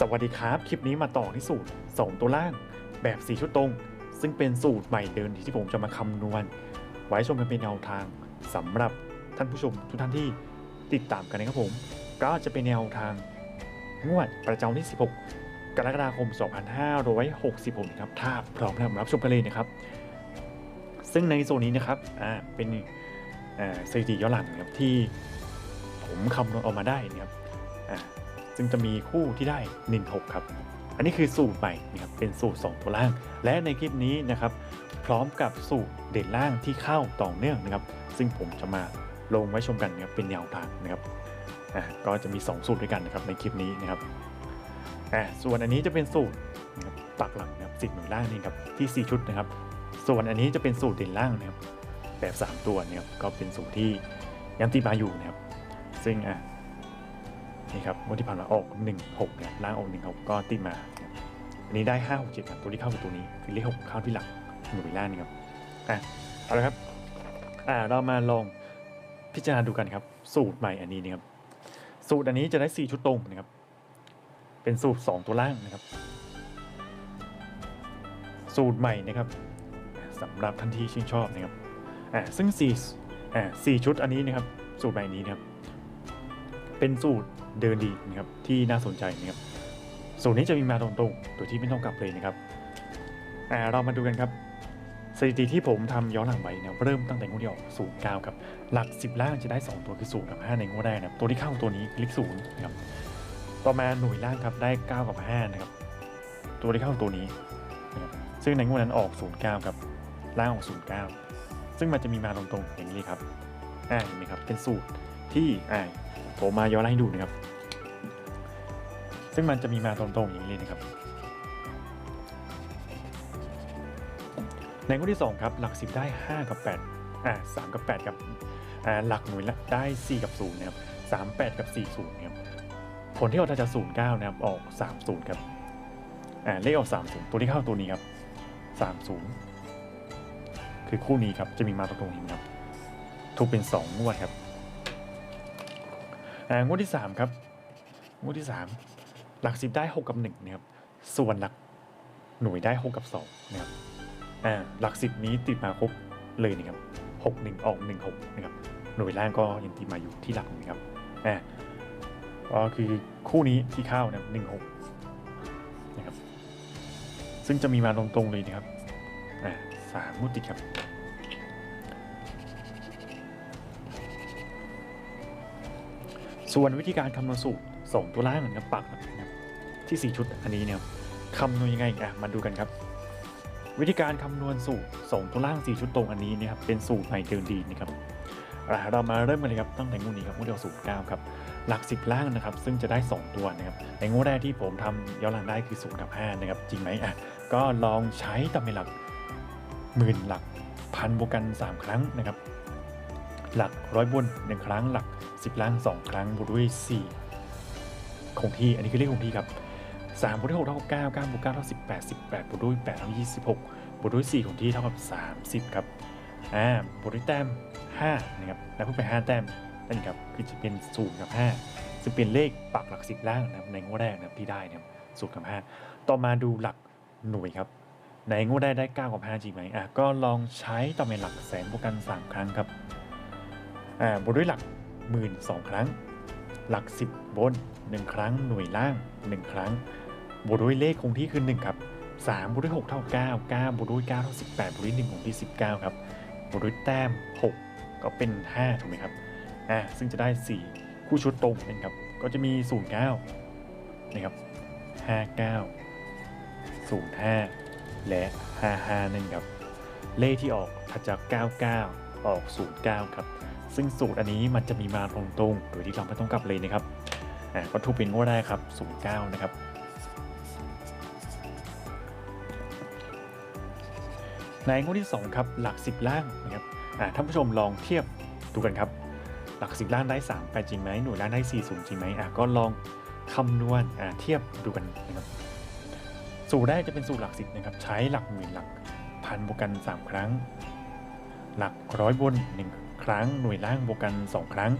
สวัสดีครับ คลิปนี้มาต่อที่สูตร 2 ตัวล่างแบบ 4 ชุดตรง ซึ่งเป็นสูตรใหม่เดิมที่ผมจะมาคำนวณ ไว้ชมกันเป็นแนวทางสำหรับท่านผู้ชมทุกท่านที่ติดตามกันนะครับผม ก็จะเป็นแนวทางงวดประจำวันที่ 16 กรกฎาคม 2566นะครับถ้าพร้อมแล้วรับชมกันเลยนะครับ ซึ่งในโซนนี้นะครับอ่าเป็นอ่าสถิติย้อนหลังนะครับที่ผมคำนวณออกมาได้นะครับอ่า ซึ่งจะมีคู่ที่ได้ 16 ครับ อันนี้คือสูตรใหม่นะครับเป็นสูตร 2 ตัวล่าง และในคลิปนี้นะครับพร้อมกับสูตรเด่นล่างที่เข้าต่อเนื่องนะครับ ซึ่งผมจะมาลงไว้ชมกันนะครับเป็นแนวทางนะครับอ่าก็จะมี 2 สูตรด้วยกันนะครับในคลิปนี้นะครับอ่าส่วนอันนี้จะเป็นสูตรนะครับปักหลักนะครับสิบหน่วยล่างนี่ครับที่ 4 ชุดนะครับ ส่วนอันนี้จะเป็นสูตรเด่นล่างนะครับแบบ 3 ตัวเนี่ยครับก็เป็นสูตรที่ยังตีมาอยู่นะครับซึ่งอะ นี่ครับงวดที่ผ่านมาออก16เนี่ยล่างออก16ก็ติดมาอันนี้ได้5 6 7ครับตัวที่เข้าคือตัวนี้คือเลข6เข้าที่หลักหน่วยล่างนี่ครับอะเอาละครับอ่าเรามาลองพิจารณาดูกันครับ สูตรใหม่อันนี้นะครับสูตรอันนี้จะได้ 4 ชุดตรงนะครับ เป็นสูตร 2 ตัวล่างนะครับ สูตรใหม่นะครับสำหรับท่านที่ชื่นชอบนะครับอ่าซึ่ง4อ่า4ชุดอันนี้นะครับ สูตรใหม่นี้นะครับ เป็นสูตร เดินดีนะครับที่น่าสนใจนะครับสูตรนี้จะมีมาตรงๆ โดยที่ไม่ต้องกลับเลยนะครับเรามาดูกันครับ สถิติที่ผมทำย้อนหลังไปนะครับเริ่มตั้งแต่งวดที่ออกศูนย์เก้าครับหลัก 10 ล่างจะได้ 2 ตัวคือศูนย์กับ5ในงวดแรกนะครับตัวที่เข้าตัวนี้คลิกศูนย์นะครับต่อมาหน่วยล่างครับได้ 9 กับ5นะครับตัวที่เข้าตัวนี้นะครับซึ่งในงวดนั้นออก09ครับล่างออก09ซึ่งมันจะมีมาตรงๆอย่างนี้ครับอ่าเห็นไหมครับเป็นสูตรที่อ่า ผมมาย้อนให้ดูนะครับ ซึ่งมันจะมีมาตรงๆอย่างนี้เลยนะครับ ในงวดที่ 2 ครับ หลัก 10 ได้ 5 กับ8อ่า3กับ8กับอ่าหลักหน่วยละได้ 4 กับ0นะครับ3 8 กับ 4 0นะครับผลที่ออกจะ0 9นะครับออก 3 0 ครับอ่าเลขออก 3 0 ตัวที่เข้าตัวนี้ครับ 3 0 คือคู่นี้ครับจะมีมาตรงๆนี้ครับถูกเป็น 2 งวดครับ งวดที่3ครับงวดที่3หลัก10ได้6กับ1นะครับส่วนหลักหน่วยได้6กับ2นะครับอ่าหลัก10นี้ติดมาครบเลยนะครับ6 1ออก1 6นะครับหน่วยล่างก็ยังติดมาอยู่ที่หลักนะครับอ่าก็คือคู่นี้ที่เข้านะครับ1 6นะครับซึ่งจะมีมาตรงๆเลยนะครับอ่าสามงวดติดครับ ส่วนวิธีการคำนวณสูตรส่งตัวล่างนะครับปักนะครับที่ 4 ชุดอันนี้เนี่ยคำนวณยังไงอะมาดูกันครับ วิธีการคำนวณสูตรส่งตัวล่าง 4 ชุดตรงอันนี้เนี่ยครับเป็นสูตรใหม่เดิมดีนะครับเรามาเริ่มกันเลยครับตั้งแต่งวดนี้ครับงวดเดียวสูตร9ครับหลัก 10 ล่างนะครับซึ่งจะได้ 2 ตัวนะครับในงวดแรกที่ผมทำย้อนหลังได้คือ0กับ5นะครับจริงไหมอะก็ลองใช้ตำเป็นหลักหมื่นหลักพันบวกกัน 3 ครั้งนะครับ หลักร้อยบนหนึ่งครั้งหลัก 10ล่าง2ครั้งบวกด้วย 4 คงที่ อันนี้คือเลขคงที่ครับ3บวกด้วย6เท่ากับ9 9บวก9เท่า18 18บวกด้วย8เท่า26บวกด้วย4คงที่เท่ากับ 30 ครับอ่าบวกด้วยแต้ม5นะครับแล้วเพิ่มไป 5 แต้มนั่นครับคือจะเป็น0กับ 5 ซึ่งเป็นเลขปักหลัก10ล่างนะครับในงวดแรกนะครับที่ได้นะครับ0กับ 5 ต่อมาดูหลักหน่วยครับในงวดแรกได้ 9 กับ 5 จริงไหมอะก็ลองใช้ต่อเป็นหลักแสนบวกกัน 3 ครั้งครับ บวกด้วยหลักหมื่นสองครั้ง หลัก 10 บน 1 ครั้งหน่วยล่าง 1 ครั้งบวกด้วยเลขคงที่คือ 1 ครับ3บวกด้วย6เท่า 9 9บวกด้วย9เท่า18บวกด้วย1คงที่ 19 ครับบวกด้วยแต้ม 6 ก็เป็น 5 ถูกไหมครับอ่าซึ่งจะได้ 4 คู่ชุดตรงนะครับ ก็จะมี 0 9 นะครับ 59 05 และ 55 นั่นครับ เลขที่ออกถัดจาก 99 ออก 09 ครับ ซึ่งสูตรอันนี้มันจะมีมาตรงๆโดยที่เราไม่ต้องกลับเลยนะครับอ่าก็ถูกเป็นงวดแรกครับ 09 นะครับในงวดที่ 2 ครับ หลัก 10 ล่างนะครับอ่าท่านผู้ชมลองเทียบดูกันครับ หลัก 10 ล่างได้3ไปจริงไหมหน่วยล่างได้40จริงไหมอ่าก็ลองคำนวณอ่าเทียบดูกันนะครับสูตรแรกจะเป็นสูตรหลัก10นะครับใช้หลักหมื่นหลักพันบวกกัน 3 ครั้ง หลักร้อยบน1 ครั้ง หน่วยล่างบวกกัน 2 ครั้ง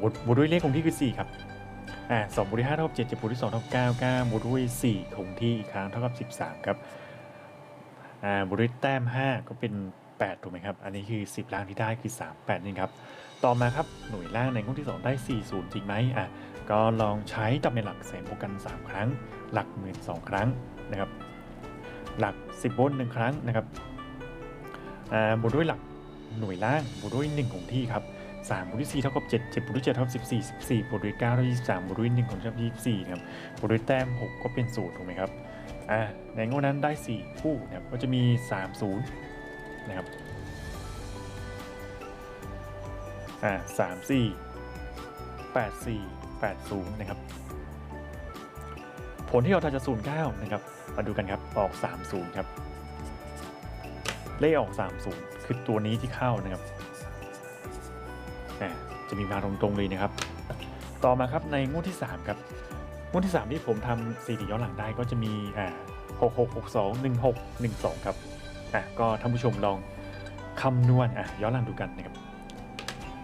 บวกบวกด้วยเลขคงที่คือ 4 ครับ อ่าสองบวกด้วยห้าเท่ากับเจ็ดเจ็ดบวกด้วยสองเท่ากับเก้าเก้าบวกด้วยสี่คงที่อีกครั้งเท่ากับสิบสามครับ อ่าบวกด้วยแต้มห้าก็เป็นแปดถูกไหมครับ อันนี้คือสิบล่างที่ได้คือสามแปดนี่ครับ ต่อมาครับ หน่วยล่างในคงที่2ได้40จริงไหมอะ ก็ลองใช้จำเป็นหลักแสนบวกกัน3ครั้ง หลักหมื่นสองครั้งนะครับ หลัก10บนหนึ่งครั้งนะครับ อ่าบวกด้วยหลัก หน่วยล่างบวกด้วย1ของที่ครับ3บวกด้วย4เท่ากับ7 7บวกด้วย7เท่ากับ14 14บวกด้วย9เท่ากับ23บวกด้วย1ของเท่ากับ24นะครับบวกด้วยแต้ม 6 ก็เป็น0ถูกไหมครับอ่าในงวดนั้นได้ 4 คู่นะครับก็จะมี 30นะครับอ่าสามสี่แปดสี่แปดศูนย์นะครับผลที่เราทำจะศูนย์เก้านะครับมาดูกันครับออกสามศูนย์ครับ เลขออกสามศูนย์คือตัวนี้ที่เข้านะครับอ่าจะมีมาตรงๆเลยนะครับ ต่อมาครับในงวดที่ 3 ครับ งวดที่ 3 ที่ผมทำสี่ย้อนหลังได้ก็จะมีอ่าหกหกหกสองหนึ่งหกหนึ่งสองครับอะก็ท่านผู้ชมลองคำนวณอะย้อนหลังดูกันนะครับ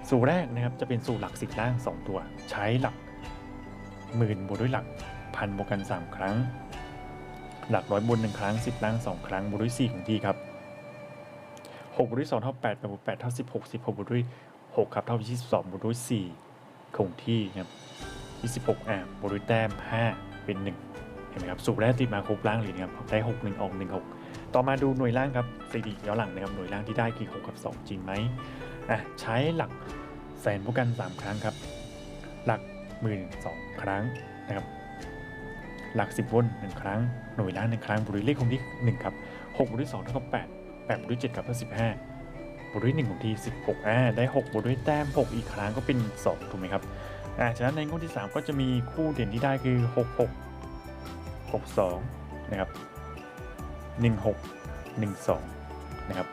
สูตรแรกนะครับจะเป็นสูตรหลักสิบล่าง 2 ตัว ใช้หลักหมื่นบวกด้วยหลักพันบวกกัน 3 ครั้ง หลักร้อยบนหนึ่งครั้ง 10 ล่าง 2 ครั้งบวกด้วย4ของที่ครับ 6บวกด้วย2เท่า8 8บวก8เท่า16 16บวกด้วย6ครับเท่า22บวกด้วย4คงที่ครับ26อะบวกด้วยแต้ม 5 เป็น 1 เห็นไหมครับสูตรแรกติดมาครบล่างเลยนะครับได้6 1ออก1 6 ต่อมาดูหน่วยล่างครับสถิติย้อนหลังนะครับหน่วยล่างที่ได้คือ6กับ 2 จริงไหมอะใช้หลักแสนบวกกัน 3 ครั้งครับ หลักหมื่นสองครั้งนะครับหลัก 10วนหนึ่งครั้งหน่วยล้านหนึ่งครั้งบวกด้วยเลขคงที่ 1 ครับ6บวกด้วย2เท่ากับ8 8บวกด้วย7ครับเท่า15บวกด้วย1คงที16อ่าได้6บวกด้วยแต้ม 6 อีกครั้งก็เป็น 2 ถูกไหมครับอ่าฉะนั้นในงวดที่ 3 ก็จะมีคู่เด่นที่ได้คือ 6 6 6 2นะครับ1 6 1 2นะครับ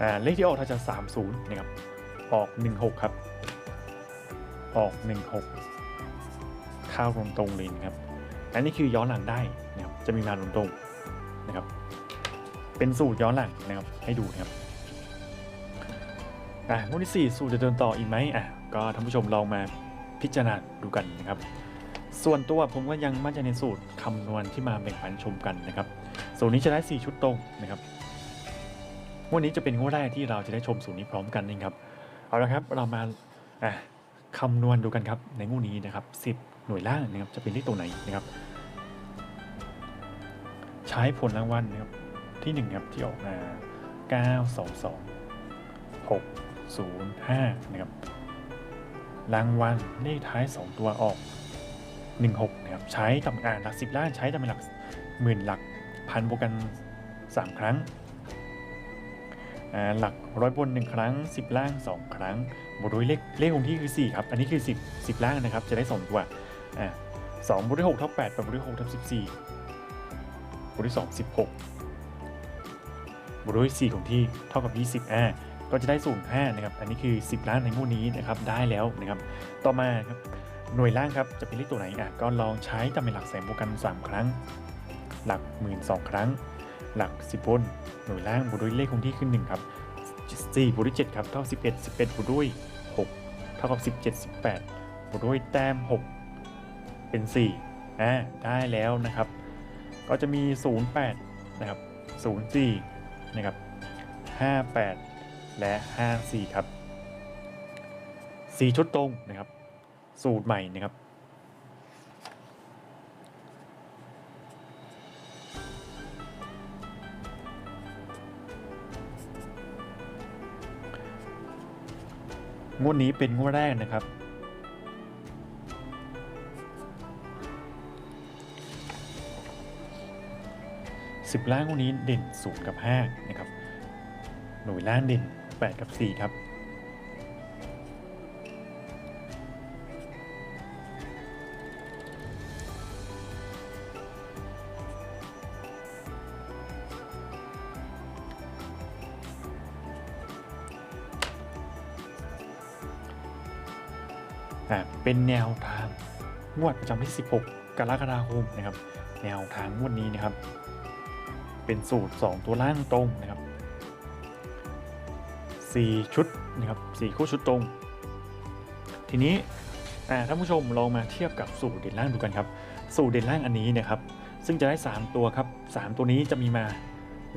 อ่าเลขที่ออกถ้าจะ 30นะครับออก 16 ครับ ออก 16ข้าวตรงๆเลยนะครับ อันนี้คือย้อนหลังได้นะครับจะมีมาตรงๆนะครับ เป็นสูตรย้อนหลังนะครับให้ดูนะครับอะงวดที่ 4 สูตรจะเดินต่ออีกไหมอะก็ท่านผู้ชมลองมาพิจารณาดูกันนะครับ ส่วนตัวผมก็ยังมั่นใจในสูตรคำนวณที่มาแบ่งปันชมกันนะครับ สูตรนี้จะได้ 4 ชุดตรงนะครับงวดนี้จะเป็นงวดแรกที่เราจะได้ชมสูตรนี้พร้อมกันนะครับ เอาละครับเรามาอะคำนวณดูกันครับในงวดนี้นะครับ 10 หน่วยล่างนะครับจะเป็นเลขตัวไหนนะครับ ใช้ผลรางวัลนะครับ ที่1ครับที่ออกมา 9 2 2 6 0 5 นะครับ รางวัลเลขท้าย 2 ตัวออก 16 นะครับ ใช้ตำอ่านหลัก 10ล่างใช้ตำเป็นหลักหมื่นหลักพันบวกกัน 3 ครั้ง หลักร้อยบนหนึ่งครั้ง 10 ล่าง 2 ครั้งบวกด้วยเลขเลขคงที่คือ 4 ครับ อันนี้คือ 10 10 ล่างนะครับ จะได้ 2 ตัวอ่าสองบวกด้วย6เท่า8แปดบวกด้วย6เท่า14บวกด้วย2 16 บวกด้วย 4 ของที่เท่ากับ 20อ่าก็จะได้ศูนย์5นะครับ อันนี้คือ 10 ล้านในงวดนี้นะครับ ได้แล้วนะครับ ต่อมาครับ หน่วยล่างครับ จะเป็นเลขตัวไหนอะ ก็ลองใช้จำเป็นหลักแสนบวกกัน 3 ครั้ง หลักหมื่นสองครั้ง หลัก 10บน หน่วยล่างบวกด้วยเลขคงที่ขึ้น1ครับ4บวกด้วย7ครับ เท่า 11 11บวกด้วย 6 เท่ากับ 17 18บวกด้วยแต้ม 6 เป็น 4 อ่า ได้แล้วนะครับ ก็จะมี 08 นะครับ 04 นะครับ 58 และ 54 ครับ 4 ชุดตรงนะครับ สูตรใหม่นะครับ งวดนี้เป็นงวดแรกนะครับ สิบล่างงวดนี้เด่นศูนย์กับห้านะครับ หน่วยล่างเด่นแปดกับสี่ครับ เป็นแนวทางงวดประจำที่ 16 กรกฎาคมนะครับ แนวทางงวดนี้นะครับ เป็นสูตร 2 ตัวล่างตรงนะครับ 4 ชุดนะครับ4คู่ชุดตรง ทีนี้ท่านผู้ชมลองมาเทียบกับสูตรเด่นล่างดูกันครับ สูตรเด่นล่างอันนี้นะครับ ซึ่งจะได้ 3 ตัวครับ 3 ตัวนี้จะมีมา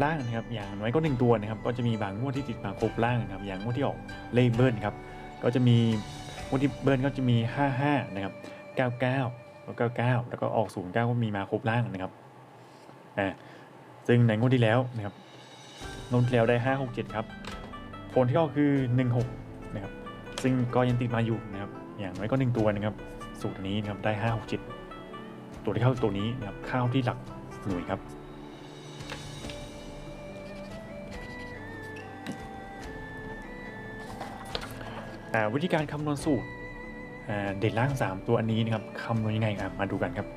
ล่างนะครับ อย่างน้อยก็ 1 ตัวนะครับ ก็จะมีบางงวดที่ติดมาครบล่างนะครับ อย่างงวดที่ออกเลขเบิ้ลครับ ก็จะมีงวดที่เบิ้ลก็จะมี 55 นะครับ 99 แล้ว99แล้วก็ออก 09 ก็มีมาครบล่างนะครับ อ่า ซึ่งในงวดที่แล้วนะครับงวดที่แล้วได้567ครับผลที่ออกคือ 16 นะครับ ซึ่งก็ยังติดมาอยู่นะครับ อย่างน้อยก็หนึ่งตัวนะครับสูตรนี้นะครับได้ห้าหกเจ็ดตัวที่เข้าตัวนี้นะครับเข้าที่หลักหน่วยครับอ่าวิธีการคำนวณสูตรเด่นล่าง 3 ตัวอันนี้นะครับคำนวณยังไงอะมาดูกันครับ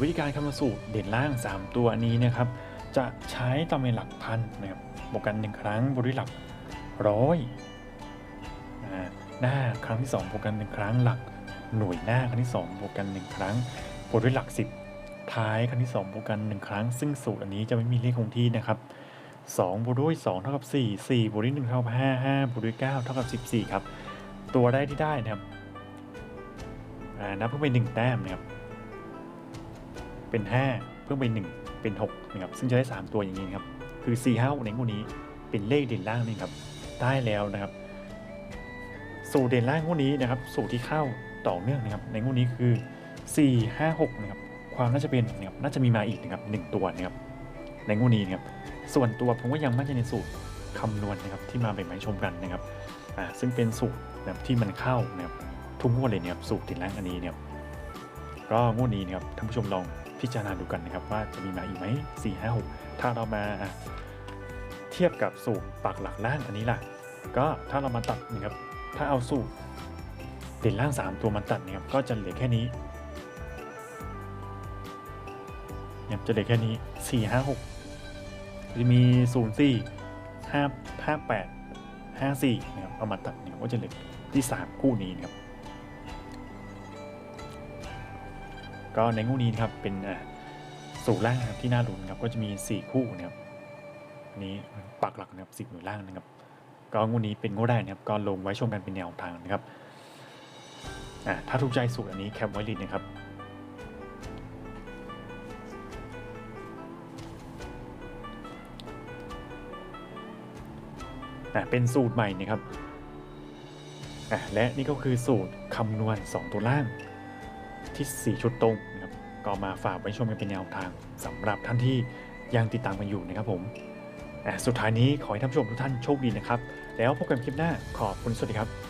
วิธีการคำนวณสูตรเด่นล่าง 3 ตัวนี้นะครับ จะใช้ตำแหน่งหลักพันนะครับบวกกัน 1 ครั้งบวกด้วยหลักร้อยหน้าครั้งที่ 2 บวกกัน 1 ครั้งหลักหน่วยหน้าครั้งที่ 2 บวกกัน 1 ครั้งบวกด้วยหลัก 10 ท้ายครั้งที่ 2 บวกกัน 1 ครั้ง ซึ่งสูตรอันนี้จะไม่มีเลขคงที่นะครับ2บวกด้วย 2 เท่ากับ 4 4บวกด้วย1เท่ากับ 5 5บวกด้วย 9 เท่ากับ 14 ครับ ตัวได้ที่ได้นะครับนับเพิ่มไป1แต้มนะครับ เป็น 5 เพิ่มไป 1 เป็น6นะครับซึ่งจะได้ 3 ตัวอย่างนี้ครับคือ 4 5 6ในงวดนี้เป็นเลขเด่นล่างนี่ครับได้แล้วนะครับ สูตรเด่นล่างงวดนี้นะครับ สูตรที่เข้าต่อเนื่องนะครับ ในงวดนี้คือ 4 5 6นะครับความน่าจะเป็นนะครับน่าจะมีมาอีกนะครับ1ตัวนะครับในงวดนี้นะครับ ส่วนตัวผมก็ยังมั่นใจในสูตรคำนวณนะครับที่มาแบ่งมาให้ชมกันนะครับ อ่า ซึ่งเป็นสูตรแบบที่มันเข้านะครับทุกงวดเลยนะครับสูตรเด่นล่างอันนี้เนี่ยก็งวดนี้นะครับท่านผู้ชมลอง พิจารณาดูกันนะครับว่าจะมีมาอีกไหมสี่ห้าหกถ้าเรามาเทียบกับสูตรปักหลักล่างอันนี้ล่ะ ก็ถ้าเรามาตัดนะครับถ้าเอาสูตรเด่นล่าง 3 ตัวมาตัดนะครับก็จะเหลือแค่นี้เนี่ยจะเหลือแค่นี้สี่ห้าหกจะมีศูนย์สี่ห้าห้าแปดห้าสี่นะครับเอามาตัดเนี่ยก็จะเหลือที่สามคู่นี้นะครับ ก็ในงูนี้นะครับเป็นสูตรล่างนะครับที่น่าลุ้นครับก็จะมี 4 คู่นะครับนี้ปักหลักนะครับสิบหน่วยล่างนะครับ ก็งูนี้เป็นงูได้นะครับก็ลงไว้ชมกันเป็นแนวทางนะครับอ่าถ้าถูกใจสูตรอันนี้แคปไว้ลินนะครับอ่าเป็นสูตรใหม่นะครับอ่าและนี่ก็คือสูตรคำนวณ 2 ตัวล่าง ที่ 4 ชุดตรงนะครับก็มาฝากไว้ชมกันเป็นแนวทางสำหรับท่านที่ยังติดตามกันอยู่นะครับผมสุดท้ายนี้ขอให้ท่านผู้ชมทุกท่านโชคดีนะครับ แล้วพบกันคลิปหน้าขอบคุณสวัสดีครับ